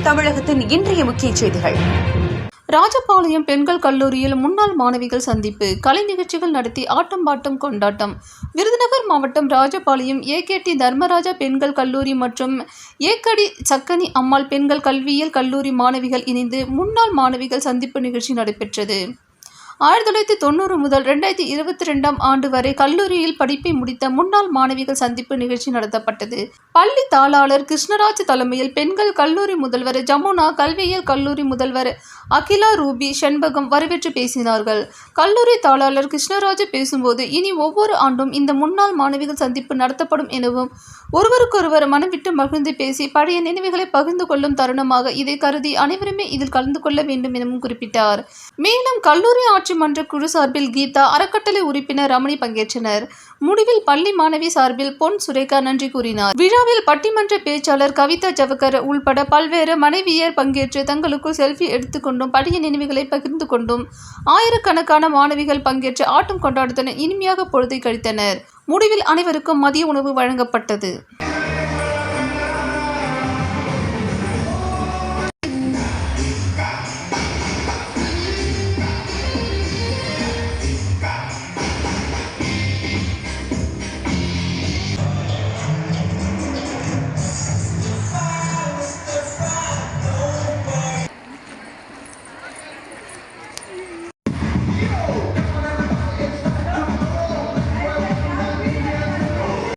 தமிழகத்தின் இன்றைய முக்கிய செய்திகள். ராஜபாளையம் பெண்கள் கல்லூரியில் முன்னாள் மாணவிகள் சந்திப்பு. கலை நிகழ்ச்சிகள் நடத்தி ஆட்டம் பாட்டம் கொண்டாட்டம். விருதுநகர் மாவட்டம் ராஜபாளையம் ஏகேடி தர்மராஜா பெண்கள் கல்லூரி மற்றும் ஏக்கடி சக்கனி அம்மாள் பெண்கள் கல்வியியல் கல்லூரி மாணவிகள் இணைந்து முன்னாள் மாணவிகள் சந்திப்பு நிகழ்ச்சி நடைபெற்றது. ஆயிரத்தி தொள்ளாயிரத்தி தொண்ணூறு முதல் ரெண்டாயிரத்தி இருபத்தி ரெண்டாம் ஆண்டு வரை கல்லூரியில் படிப்பை முடித்த முன்னாள் மாணவிகள் சந்திப்பு நிகழ்ச்சி நடத்தப்பட்டது. பள்ளி தாளாளர் கிருஷ்ணராஜ் தலைமையில் பெண்கள் கல்லூரி முதல்வர் ஜமுனா கல்வியியல் கல்லூரி முதல்வர் அகிலா ரூபி செண்பகம் வரவேற்று பேசினார்கள். கல்லூரி தாளாளர் கிருஷ்ணராஜ் பேசும்போது இனி ஒவ்வொரு ஆண்டும் இந்த முன்னாள் மாணவிகள் சந்திப்பு நடத்தப்படும் எனவும் ஒருவருக்கொருவர் மனம் விட்டு மகிழ்ந்து பேசி பழைய நினைவுகளை பகிர்ந்து கொள்ளும் தருணமாக இதை கருதி அனைவருமே இதில் கலந்து கொள்ள வேண்டும் எனவும் குறிப்பிட்டார். மேலும் கல்லூரி ஆட்சி மன்ற குழு சார்பில் கீதா அறக்கட்டளை உறுப்பினர் ரமணி பங்கேற்றனர். முடிவில் பள்ளி மாணவி சார்பில் பொன் சுரேகா நன்றி கூறினார். விழாவில் பட்டிமன்ற பேச்சாளர் கவிதா ஜவகர் உள்பட பல்வேறு மனைவியர் பங்கேற்று தங்களுக்குள் செல்ஃபி எடுத்துக்கொண்டும் பழைய நினைவுகளை பகிர்ந்து கொண்டும் ஆயிரக்கணக்கான மாணவிகள் பங்கேற்று ஆட்டம் கொண்டாட்டத்துடன் இனிமையாக பொழுதை கழித்தனர். முடிவில் அனைவருக்கும் மதிய உணவு வழங்கப்பட்டது.